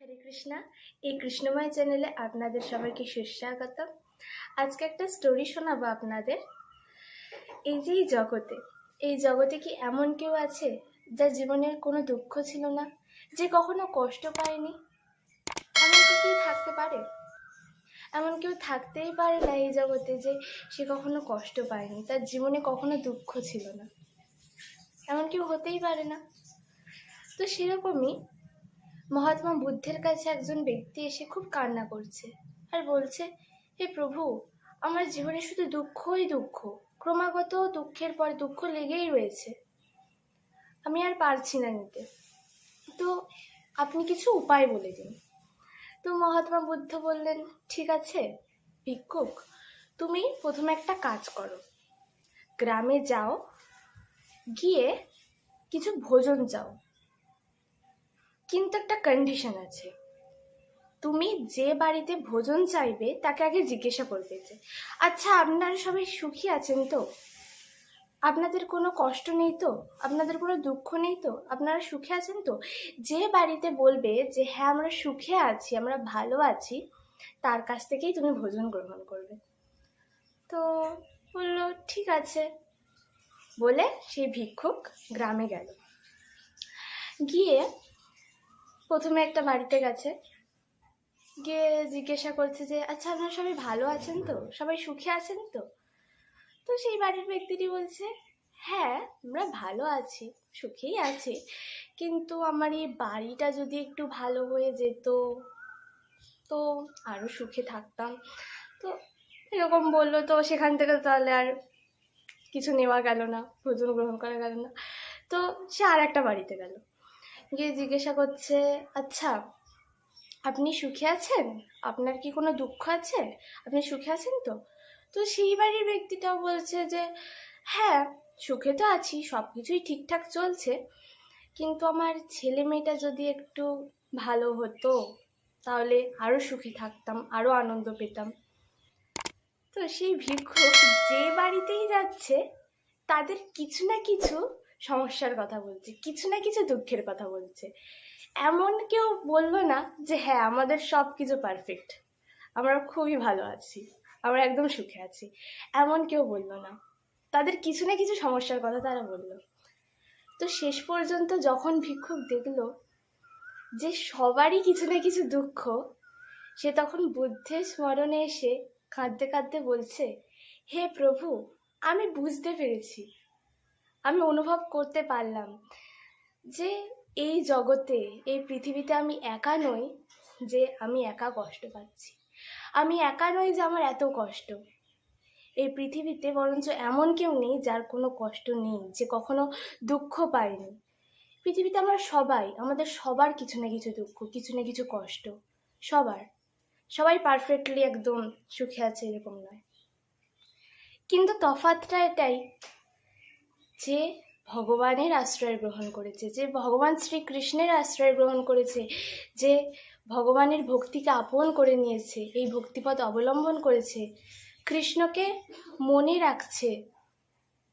হরে কৃষ্ণা। এই কৃষ্ণময় চ্যানেলে আপনাদের সবাইকে সুস্বাগত আজকে একটা স্টোরি শোনাবো আপনাদের। এই যে এই জগতে এই জগতে কি এমন কেউ আছে যার জীবনের কোনো দুঃখ ছিল না, যে কখনো কষ্ট পায়নি? এমন কি কেউ থাকতে পারে? এমন কেউ থাকতেই পারে না এই জগতে যে সে কখনো কষ্ট পায়নি, তার জীবনে কখনো দুঃখ ছিল না। এমন কেউ হতেই পারে না। তো সেরকমই মহাত্মা বুদ্ধের কাছে একজন ব্যক্তি এসে খুব কান্না করছে আর বলছে, হে প্রভু, আমার জীবনে শুধু দুঃখই দুঃখ। ক্রমাগত দুঃখের পর দুঃখ লেগেই রয়েছে। আমি আর পারছি না নিতে। তো আপনি কিছু উপায় বলে দিন। তো মহাত্মা বুদ্ধ বললেন, ঠিক আছে, ভিক্ষুক, তুমি প্রথমে একটা কাজ করো। গ্রামে যাও, গিয়ে কিছু ভোজন চাও। কিন্তু একটা কন্ডিশন আছে। তুমি যে বাড়িতে ভোজন চাইবে, তাকে আগে জিজ্ঞাসা করবে যে আচ্ছা আপনারা সবাই সুখী আছেন তো? আপনাদের কোনো কষ্ট নেই তো? আপনাদের কোনো দুঃখ নেই তো? আপনারা সুখে আছেন তো? যে বাড়িতে বলবে যে হ্যাঁ আমরা সুখে আছি, আমরা ভালো আছি, তার কাছ থেকেই তুমি ভোজন গ্রহণ করবে। তো বলল, ঠিক আছে। বলে সেই ভিক্ষুক গ্রামে গেল। গিয়ে প্রথমে একটা বাড়িতে গেছে। গিয়ে জিজ্ঞাসা করছে যে আচ্ছা আপনারা সবাই ভালো আছেন তো? সবাই সুখে আছেন তো? তো সেই বাড়ির ব্যক্তিটি বলছে হ্যাঁ আমরা ভালো আছি, সুখেই আছি। কিন্তু আমার এই বাড়িটা যদি একটু ভালো হয়ে যেত, তো আরও সুখে থাকতাম। তো এরকম বলল, তো সেখান থেকে তাহলে আর কিছু নেওয়া গেল না, ভোজন গ্রহণ করা গেল না। তো সে আর একটা বাড়িতে গেল। গিয়ে জিজ্ঞাসা করছে আচ্ছা আপনি সুখে আছেন? আপনার কি কোনো দুঃখ আছে? আপনি সুখে আছেন তো? তো সেই বাড়ির ব্যক্তিটাও বলছে যে হ্যাঁ সুখে তো আছি সব কিছুই ঠিকঠাক চলছে। কিন্তু আমার ছেলে মেয়েটা যদি একটু ভালো হতো, তাহলে আরও সুখে থাকতাম আরও আনন্দ পেতাম। তো সেই ভিক্ষুক যে বাড়িতেই যাচ্ছে, তাদের কিছু না কিছু সমস্যার কথা বলছে, কিছু না কিছু দুঃখের কথা বলছে। এমন কেউ বলল না যে হ্যাঁ আমাদের সব কিছু পারফেক্ট আমরা খুবই ভালো আছি, আমরা একদম সুখে আছি। এমন কেউ বলল না। তাদের কিছু না কিছু সমস্যার কথা তারা বলল। তো শেষ পর্যন্ত যখন ভিক্ষুক দেখল যে, সবারই কিছু না কিছু দুঃখ, সে তখন বুদ্ধের স্মরণে এসে কাঁদতে কাঁদতে বলছে, হে প্রভু, আমি বুঝতে পেরেছি। আমি অনুভব করতে পারলাম যে এই জগতে, এই পৃথিবীতে আমি একা নই যে আমি একা কষ্ট পাচ্ছি। আমি একা নই যে আমার এত কষ্ট। এই পৃথিবীতে বরঞ্চ এমন কেউ নেই যার কোনো কষ্ট নেই, যে কখনো দুঃখ পায়নি। পৃথিবীতে আমরা সবাই, আমাদের সবার কিছু না কিছু দুঃখ, কিছু না কিছু কষ্ট, সবার। সবাই পারফেক্টলি একদম সুখে আছে এরকম নয়। কিন্তু তফাতটা এটাই যে ভগবানের আশ্রয় গ্রহণ করেছে, যে ভগবান শ্রীকৃষ্ণের আশ্রয় গ্রহণ করেছে, যে ভগবানের ভক্তিকে আপন করে নিয়েছে, এই ভক্তিপথ অবলম্বন করেছে, কৃষ্ণকে মনে রাখছে,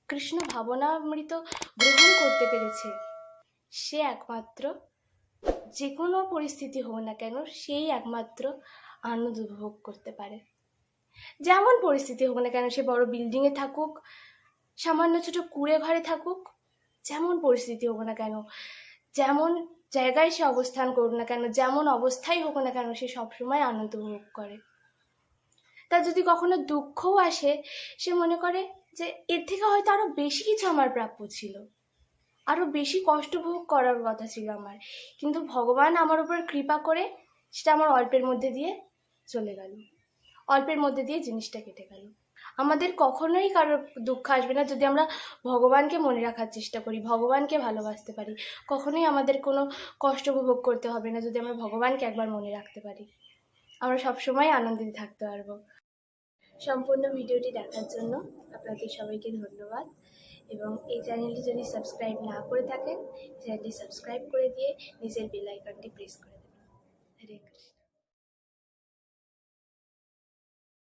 কৃষ্ণ ভাবনামৃত গ্রহণ করতে পেরেছে, সে একমাত্র, যে কোনো পরিস্থিতি হোক না কেন, সেই একমাত্র আনন্দ উপভোগ করতে পারে। যেমন পরিস্থিতি হোক না কেন, সে বড় বিল্ডিংয়ে থাকুক সামান্য ছোট কুড়ে ঘরে থাকুক, যেমন পরিস্থিতি হোক না কেন, যেমন জায়গায় সে অবস্থান করুক না কেন, যেমন অবস্থায় হোক না কেন, সে সবসময় আনন্দ উপভোগ করে। তার যদি কখনো দুঃখও আসে, সে মনে করে যে এর থেকে হয়তো আরও বেশি কিছু আমার প্রাপ্য ছিল। আরও বেশি কষ্ট ভোগ করার কথা ছিল আমার। কিন্তু ভগবান আমার উপর কৃপা করে সেটা আমার অল্পের মধ্যে দিয়ে চলে গেল। অল্পের মধ্যে দিয়ে জিনিসটা কেটে গেল। আমাদের কখনোই কারোর দুঃখ আসবে না যদি আমরা ভগবানকে মনে রাখার চেষ্টা করি, ভগবানকে ভালোবাসতে পারি। কখনোই আমাদের কোনো কষ্ট উপভোগ করতে হবে না যদি আমরা ভগবানকে একবার মনে রাখতে পারি। আমরা সবসময় আনন্দিত থাকতে পারব। সম্পূর্ণ ভিডিওটি দেখার জন্য আপনাদের সবাইকে ধন্যবাদ। এবং এই চ্যানেলটি যদি সাবস্ক্রাইব না করে থাকেন, চ্যানেলটি সাবস্ক্রাইব করে দিয়ে নিজের বেল আইকনটি প্রেস করে দেবেন। হরে কৃষ্ণ।